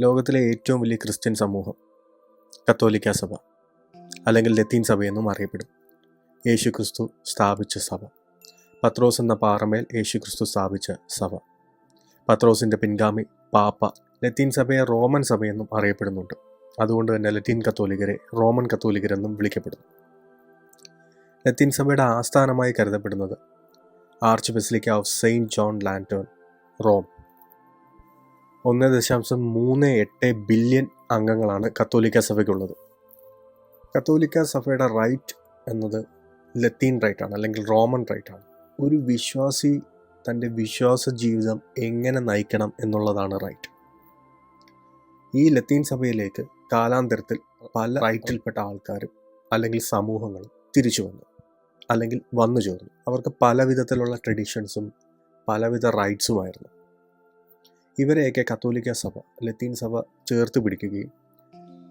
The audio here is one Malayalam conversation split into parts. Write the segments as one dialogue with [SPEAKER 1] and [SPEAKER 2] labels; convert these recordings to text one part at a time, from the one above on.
[SPEAKER 1] ലോകത്തിലെ ഏറ്റവും വലിയ ക്രിസ്ത്യൻ സമൂഹം കത്തോലിക്ക സഭ അല്ലെങ്കിൽ ലത്തീൻ സഭയെന്നും അറിയപ്പെടും. യേശു ക്രിസ്തു സ്ഥാപിച്ച സഭ. പത്രോസ് എന്ന പാറമേൽ യേശു ക്രിസ്തു സ്ഥാപിച്ച സഭ. പത്രോസിന്റെ പിൻഗാമി പാപ്പ ലത്തീൻ സഭയെ റോമൻ സഭയെന്നും അറിയപ്പെടുന്നുണ്ട്. അതുകൊണ്ട് തന്നെ ലത്തീൻ കത്തോലിക്കരെ റോമൻ കത്തോലിക്കരെന്നും വിളിക്കപ്പെടുന്നു. ലത്തീൻ സഭയുടെ ആസ്ഥാനമായി കരുതപ്പെടുന്നത് arch basilica of saint John Lateran Rome. ഒന്ന് ദശാംശം മൂന്ന് എട്ട് ബില്യൺ അംഗങ്ങളാണ് കത്തോലിക്ക സഭയ്ക്കുള്ളത്. കത്തോലിക്ക സഭയുടെ റൈറ്റ് എന്നത് ലത്തീൻ റൈറ്റാണ് അല്ലെങ്കിൽ റോമൻ റൈറ്റാണ് ഒരു വിശ്വാസി തന്റെ വിശ്വാസ ജീവിതം എങ്ങനെ നയിക്കണം എന്നുള്ളതാണ് റൈറ്റ് ഈ ലത്തീൻ സഭയിലേക്ക് കാലാന്തരത്തിൽ പല റൈറ്റിൽപ്പെട്ട ആൾക്കാരും അല്ലെങ്കിൽ സമൂഹങ്ങളും തിരിച്ചു വന്നു അല്ലെങ്കിൽ വന്നു ചേർന്നു. അവർക്ക് പല ട്രഡീഷൻസും പലവിധ റൈറ്റ്സുമായിരുന്നു ഇവരെയൊക്കെ കത്തോലിക്ക സഭ ലത്തീൻ സഭ ചേർത്ത് പിടിക്കുകയും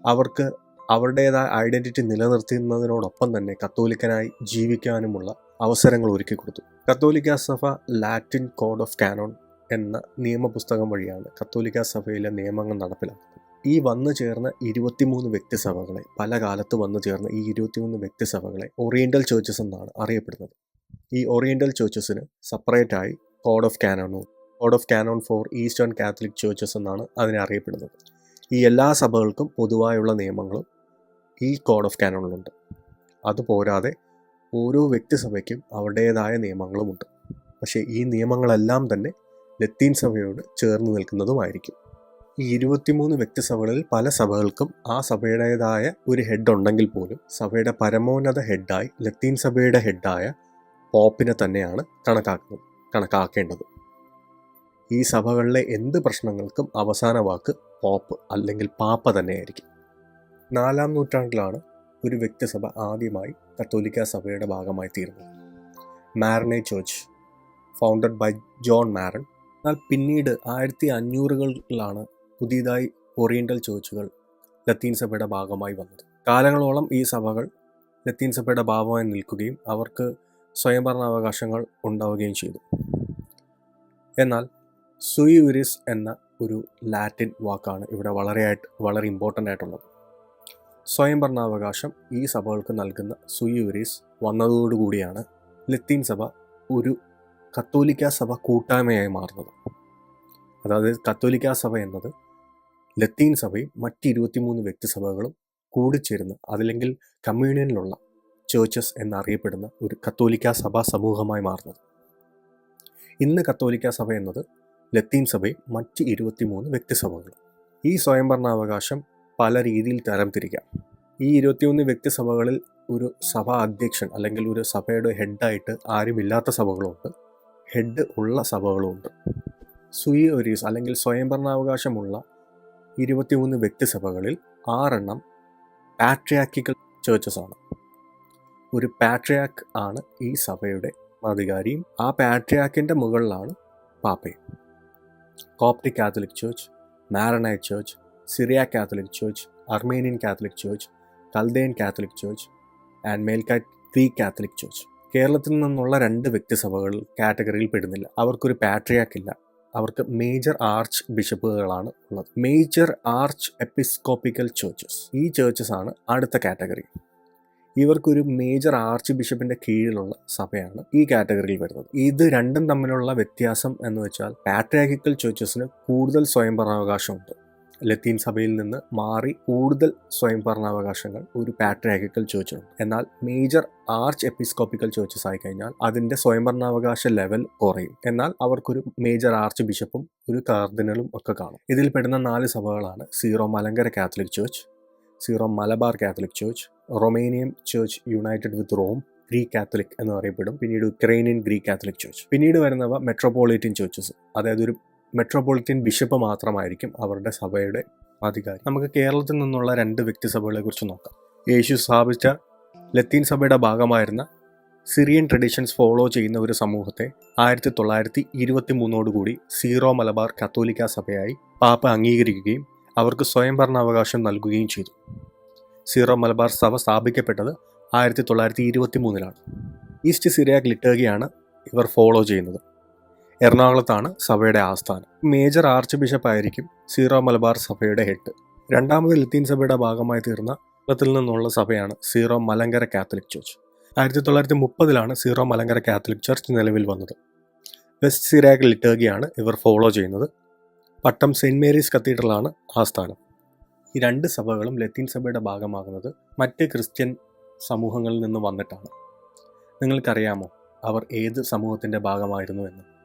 [SPEAKER 1] അവർക്ക് അവരുടേതായ ഐഡന്റിറ്റി നിലനിർത്തുന്നതിനോടൊപ്പം തന്നെ കത്തോലിക്കനായി ജീവിക്കാനുമുള്ള അവസരങ്ങൾ ഒരുക്കി കൊടുത്തു. കത്തോലിക്ക സഭ ലാറ്റിൻ കോഡ് ഓഫ് കാനോൺ എന്ന നിയമപുസ്തകം വഴിയാണ് കത്തോലിക്ക സഭയിലെ നിയമങ്ങൾ നടപ്പിലാക്കുന്നത്. ഈ വന്നു ചേർന്ന ഇരുപത്തിമൂന്ന് വ്യക്തിസഭകളെ പല കാലത്ത് വന്നു ചേർന്ന ഈ ഇരുപത്തിമൂന്ന് വ്യക്തിസഭകളെ ഓറിയന്റൽ ചേർച്ചസ് എന്നാണ് അറിയപ്പെടുന്നത്. ഈ ഓറിയന്റൽ ചേർച്ചസിന് സെപ്പറേറ്റായി code of കാനോണോ code of canon for eastern catholic churches എന്നാണ് അതിനെ അറിയപ്പെടുന്നത്. ഈ എല്ലാ സഭകൾക്കും പൊതുവായുള്ള നിയമങ്ങളും ഈ കോഡ് ഓഫ് കാനോണിലുണ്ട് അതുപോരാതെ ഓരോ വ്യക്തിസഭയ്ക്കും അവരുടേതായ നിയമങ്ങളുമുണ്ട്. പക്ഷേ ഈ നിയമങ്ങളെല്ലാം തന്നെ ലത്തീൻ സഭയോട് ചേർന്ന് നിൽക്കുന്നതുമായിരിക്കും. ഈ ഇരുപത്തിമൂന്ന് വ്യക്തിസഭകളിൽ പല സഭകൾക്കും ആ സഭയുടേതായ ഒരു ഹെഡ് ഉണ്ടെങ്കിൽ പോലും സഭയുടെ പരമോന്നത ഹെഡായി ലത്തീൻ സഭയുടെ ഹെഡായ പോപ്പിനെ തന്നെയാണ് കണക്കാക്കുന്നത് കണക്കാക്കേണ്ടത്. ഈ സഭകളിലെ എന്ത് പ്രശ്നങ്ങൾക്കും അവസാന വാക്ക് പോപ്പ് അല്ലെങ്കിൽ പാപ്പ തന്നെയായിരിക്കും. നാലാം നൂറ്റാണ്ടിലാണ് ഒരു വ്യക്തിസഭ ആദ്യമായി കത്തോലിക്ക സഭയുടെ ഭാഗമായി തീർന്നത് മാരനെ church founded by John Maron എന്നാൽ പിന്നീട് ആയിരത്തി അഞ്ഞൂറുകളിലാണ് പുതിയതായി ഓറിയന്റൽ ചോർച്ചുകൾ ലത്തീൻ സഭയുടെ ഭാഗമായി വന്നത്. കാലങ്ങളോളം ഈ സഭകൾ ലത്തീൻ സഭയുടെ ഭാഗമായി നിൽക്കുകയും അവർക്ക് സ്വയംഭരണാവകാശങ്ങൾ ഉണ്ടാവുകയും ചെയ്തു. എന്നാൽ സുയൂരിസ് എന്ന ഒരു ലാറ്റിൻ വാക്കാണ് ഇവിടെ വളരെയായിട്ട് വളരെ ഇമ്പോർട്ടന്റ് ആയിട്ടുള്ളത്. സ്വയംഭരണാവകാശം ഈ സഭകൾക്ക് നൽകുന്ന സുയൂരിസ് വന്നതോടുകൂടിയാണ് ലത്തീൻ സഭ ഒരു കത്തോലിക്ക സഭ കൂട്ടായ്മയായി മാറുന്നത്. അതായത് കത്തോലിക്ക സഭ എന്നത് ലത്തീൻ സഭയും മറ്റ് ഇരുപത്തിമൂന്ന് വ്യക്തിസഭകളും കൂടിച്ചേരുന്ന അതല്ലെങ്കിൽ കമ്മ്യൂണിയനിലുള്ള ചേർച്ചസ് എന്നറിയപ്പെടുന്ന ഒരു കത്തോലിക്ക സഭാ സമൂഹമായി മാറുന്നത്. ഇന്ന് കത്തോലിക്ക സഭ എന്നത് ലത്തീൻ സഭയും മറ്റ് ഇരുപത്തിമൂന്ന് വ്യക്തിസഭകളും. ഈ സ്വയംഭരണാവകാശം പല രീതിയിൽ തരംതിരിക്കാം. ഈ ഇരുപത്തിയൊന്ന് വ്യക്തിസഭകളിൽ ഒരു സഭാ അധ്യക്ഷൻ അല്ലെങ്കിൽ ഒരു സഭയുടെ ഹെഡായിട്ട് ആരുമില്ലാത്ത സഭകളുമുണ്ട് ഹെഡ് ഉള്ള സഭകളുമുണ്ട് സുയോരീസ് അല്ലെങ്കിൽ സ്വയംഭരണാവകാശമുള്ള ഇരുപത്തിമൂന്ന് വ്യക്തിസഭകളിൽ ആറെണ്ണം പാട്രിയാക്കിക്കൽ ചേർച്ചസ് ആണ് ഒരു പാട്രിയാക്ക് ആണ് ഈ സഭയുടെ അധികാരിയും ആ പാട്രിയാക്കിന്റെ മുകളിലാണ് പാപ്പയും. Coptic catholic church Maronite church Syria catholic church Armenian catholic church Chaldean catholic church and Melkite Greek catholic church കേരളത്തിൽ നിന്നുള്ള രണ്ട് വ്യക്തിസഭകൾ കാറ്റഗറിയിൽ പെടുന്നില്ല. അവർക്കൊരു പാട്രിയാക്ക് ഇല്ല. അവർക്ക് മേജർ ആർച്ച് ബിഷപ്പുകളാണ് ഉള്ളത്. മേജർ ആർച്ച് എപ്പിസ്കോപ്പിക്കൽ ചേർച്ചസ് ഈ ചേർച്ചസ് ആണ് അടുത്ത കാറ്റഗറി. ഇവർക്കൊരു മേജർ ആർച്ച് ബിഷപ്പിന്റെ കീഴിലുള്ള സഭയാണ് ഈ കാറ്റഗറിയിൽ വരുന്നത്. ഇത് രണ്ടും തമ്മിലുള്ള വ്യത്യാസം എന്ന് വെച്ചാൽ പാട്രാഗിക്കൽ ചേർച്ചസിന് കൂടുതൽ സ്വയംഭരണാവകാശമുണ്ട്. ലത്തീൻ സഭയിൽ നിന്ന് മാറി കൂടുതൽ സ്വയംഭരണാവകാശങ്ങൾ ഒരു പാട്രാഗിക്കൽ ചേർച്ചിനുണ്ട് എന്നാൽ മേജർ ആർച്ച് എപ്പിസ്കോപ്പിക്കൽ ചേർച്ചസ് ആയി കഴിഞ്ഞാൽ അതിന്റെ സ്വയംഭരണാവകാശ ലെവൽ കുറയും. എന്നാൽ അവർക്കൊരു മേജർ ആർച്ച് ബിഷപ്പും ഒരു കാർദിനലും ഒക്കെ കാണും. ഇതിൽ പെടുന്ന നാല് സഭകളാണ് Syro Malankara catholic church Syro Malabar catholic church Romanian church united with Rome Greek catholic എന്ന് പറയപ്പെടും. പിന്നീട് ഉക്രൈനിയൻ ഗ്രീക്ക് കാത്തലിക് ചേർച്ച് പിന്നീട് വരുന്നവ മെട്രോപോളിറ്റൻ ചേർച്ചസ് അതായത് ഒരു മെട്രോപൊളിറ്റൻ ബിഷപ്പ് മാത്രമായിരിക്കും അവരുടെ സഭയുടെ അധികാരി നമുക്ക് കേരളത്തിൽ നിന്നുള്ള രണ്ട് വ്യക്തിസഭകളെ കുറിച്ച് നോക്കാം. യേശു സ്ഥാപിച്ച ലത്തീൻ സഭയുടെ ഭാഗമായിരുന്ന സിറിയൻ ട്രഡീഷൻസ് ഫോളോ ചെയ്യുന്ന ഒരു സമൂഹത്തെ ആയിരത്തി തൊള്ളായിരത്തി ഇരുപത്തി മൂന്നോടുകൂടി സീറോ മലബാർ കത്തോലിക്ക സഭയായി പാപ്പ അംഗീകരിക്കുകയും അവർക്ക് സ്വയംഭരണാവകാശം നൽകുകയും ചെയ്തു. സീറോ മലബാർ സഭ സ്ഥാപിക്കപ്പെട്ടത് ആയിരത്തി തൊള്ളായിരത്തി ഇരുപത്തി മൂന്നിലാണ് ഈസ്റ്റ് സിറിയാക് ലിറ്റേഗിയാണ് ഇവർ ഫോളോ ചെയ്യുന്നത്. എറണാകുളത്താണ് സഭയുടെ ആസ്ഥാനം. മേജർ ആർച്ച് ബിഷപ്പ് ആയിരിക്കും സീറോ മലബാർ സഭയുടെ ഹെഡ്. രണ്ടാമത് ലത്തീൻ സഭയുടെ ഭാഗമായി തീർന്ന കേരളത്തിൽ നിന്നുള്ള സഭയാണ് സീറോ മലങ്കര കാത്തലിക് ചർച്ച്. ആയിരത്തി തൊള്ളായിരത്തി മുപ്പതിലാണ് സീറോ മലങ്കര കാത്തലിക് ചർച്ച് നിലവിൽ വന്നത്. വെസ്റ്റ് സിറാഗ് ലിറ്റേർഗിയാണ് ഇവർ ഫോളോ ചെയ്യുന്നത്. പട്ടം സെന്റ് മേരീസ് കത്തീഡ്രലാണ് ആസ്ഥാനം. ഈ രണ്ട് സഭകളും ലത്തീൻ സഭയുടെ ഭാഗമാകുന്നത് മറ്റ് ക്രിസ്ത്യൻ സമൂഹങ്ങളിൽ നിന്ന് വന്നിട്ടാണ്. നിങ്ങൾക്കറിയാമോ അവർ ഏത് സമൂഹത്തിന്റെ ഭാഗമായിരുന്നു എന്ന്?